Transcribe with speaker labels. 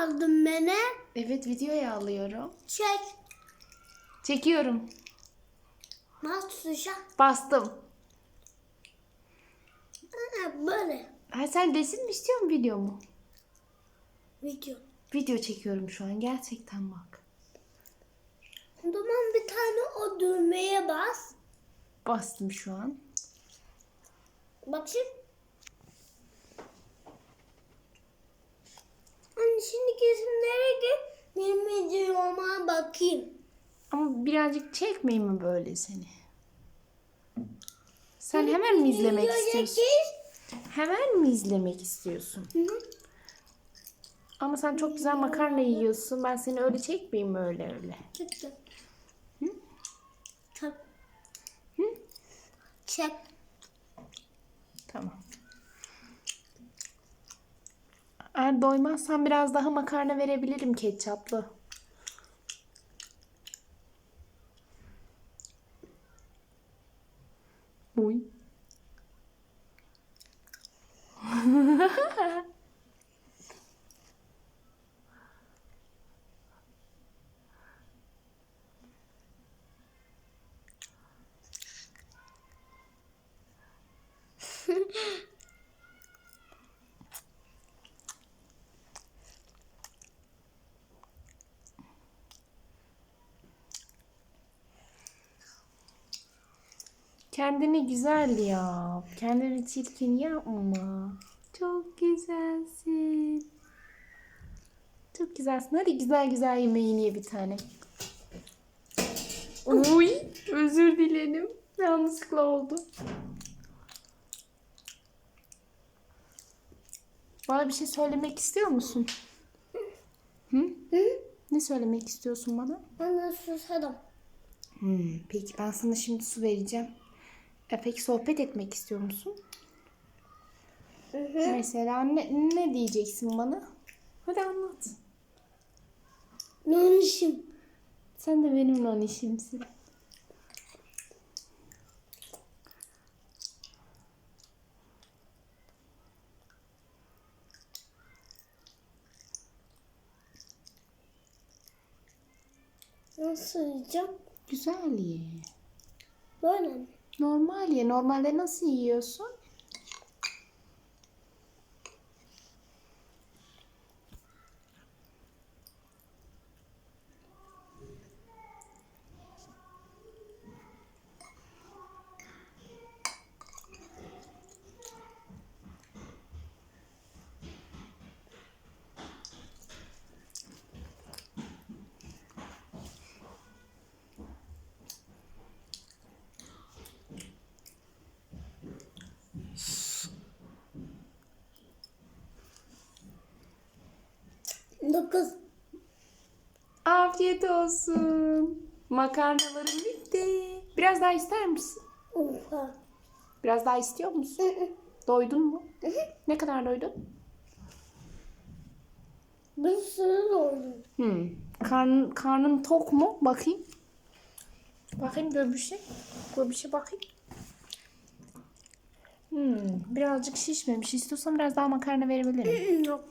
Speaker 1: aldın beni?
Speaker 2: Evet videoya alıyorum.
Speaker 1: Çek.
Speaker 2: Çekiyorum.
Speaker 1: Nasıl tutacağım?
Speaker 2: Bastım.
Speaker 1: Ha, böyle.
Speaker 2: Ha, sen resim mi istiyorsun video mu?
Speaker 1: Video.
Speaker 2: Video çekiyorum şu an gerçekten bak.
Speaker 1: O zaman bir tane o düğmeye bas.
Speaker 2: Bastım şu an.
Speaker 1: Bakayım. Hani şimdi kesimlere gir. Benim bakayım.
Speaker 2: Ama birazcık çekmeyeyim mi böyle seni? Sen hemen mi izlemek istiyorsun? Hemen mi izlemek istiyorsun?
Speaker 1: Hı hı.
Speaker 2: Ama sen çok güzel makarna yiyorsun. Ben seni öyle çekmeyeyim mi öyle öyle? Hı?
Speaker 1: Çek.
Speaker 2: Hı?
Speaker 1: Çek.
Speaker 2: Tamam. Eğer doymazsan biraz daha makarna verebilirim ketçaplı. Uy. Kendini güzel yap. Kendini çirkin yapma. Çok güzelsin. Çok güzelsin. Hadi güzel güzel yemeğini ye bir tane. Uy, özür dilerim. Yanlışlıkla oldu. Bana bir şey söylemek istiyor musun? Hı?
Speaker 1: Hı?
Speaker 2: Ne söylemek istiyorsun bana?
Speaker 1: Bana susadım.
Speaker 2: Hmm, peki ben sana şimdi su vereceğim. E, peki sohbet etmek istiyor musun?
Speaker 1: Hı hı.
Speaker 2: Mesela ne, ne diyeceksin bana? Hadi anlat.
Speaker 1: Nonişim.
Speaker 2: Sen de benim nanişimsin.
Speaker 1: Nasıl yiyeceğim?
Speaker 2: Güzel ye.
Speaker 1: Böyle mi?
Speaker 2: Normal ye. Normalde nasıl yiyorsun?
Speaker 1: Dokuz.
Speaker 2: Afiyet olsun. Makarnalarım bitti. Biraz daha ister misin?
Speaker 1: Oha.
Speaker 2: Biraz daha istiyor musun? Doydun mu? Ne kadar doydun?
Speaker 1: Bir sürü oldu.
Speaker 2: Hmm. Karnın, karnın tok mu? Bakayım. Bakayım göbüşe. Göbüşe bakayım. Hmm. Birazcık şişmemiş. İstiyorsan biraz daha makarna verebilirim.
Speaker 1: Yok.